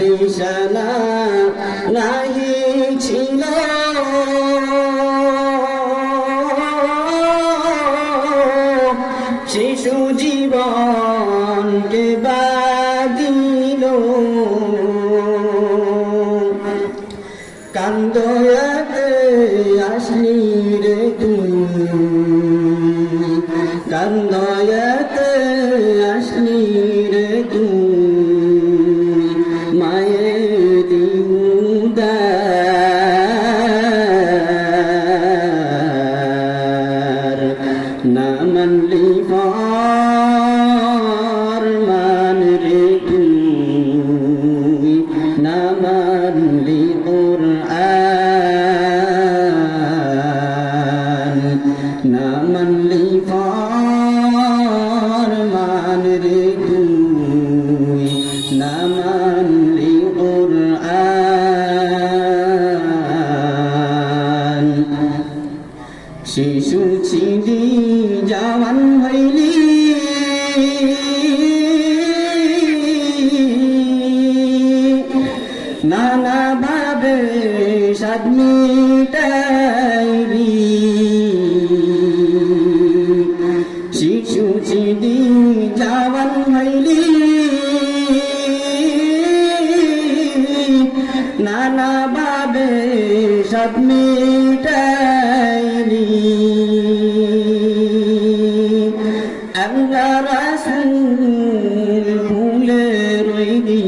নিশানা নাহি ছিল। শিশু জীবনকে বাদিল কান্দয়াতে আসলি রে তুই। কান্দয়াতে আসলি রে তুই মায়ের দিউদার না মানলি ফর মান রে তুই না মানলি কোরআন না মানলি শিশু ছিলি জওয়ান হইলি। নানা ভাবে সাদ মিটাইলি শিশু ছিলি জওয়ান হইলি। নানা ভাবে সব আল্লাহ রাসূল ভুলে রইলি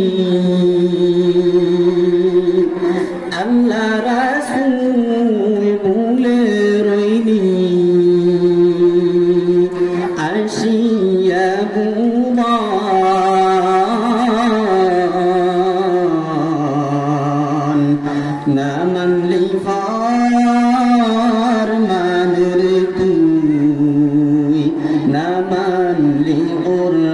আল্লাহ রাসূল মানলি কোরআন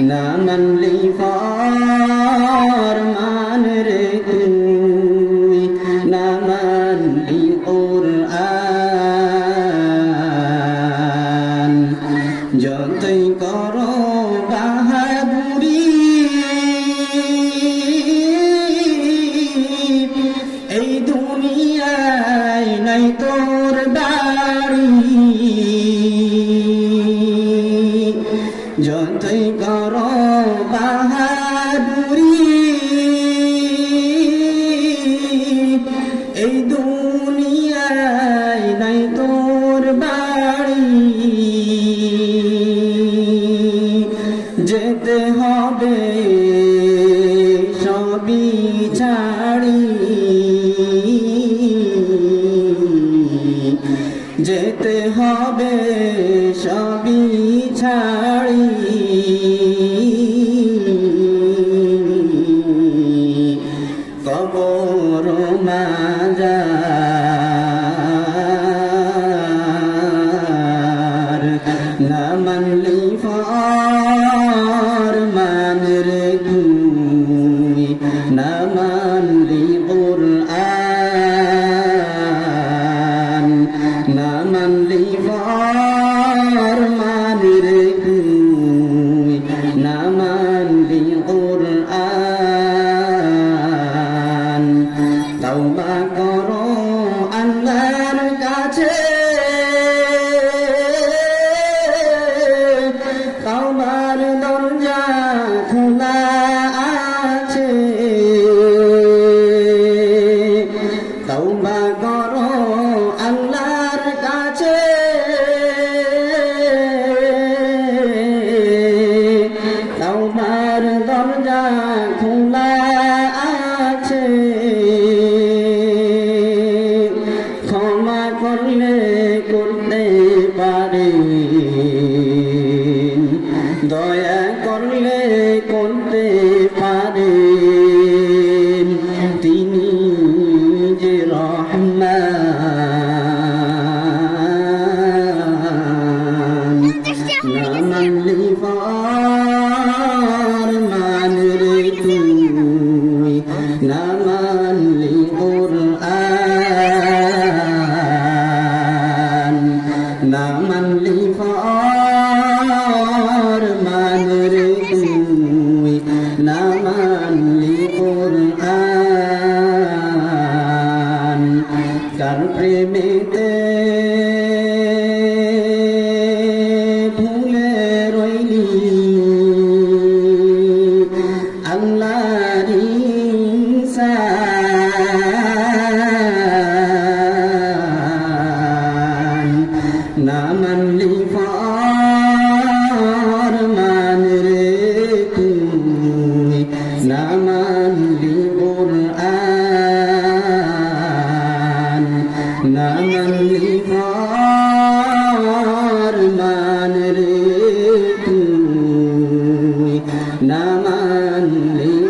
না মানলি ফার মান রে যতই করো বাহাদুরি। এই দুনিয়ায় নাই তোর বাড়ি। যেতে হবে সবই ছাড়ি। যেতে হবে সবই ছাড়ি। তওবার দরজা খোলা আছে। ক্ষমা করলে করতে পারে। তুই না না মানলি ফরমান রে তুমি না মানলি কোরআন না ফরমান রে তুমি না মানলি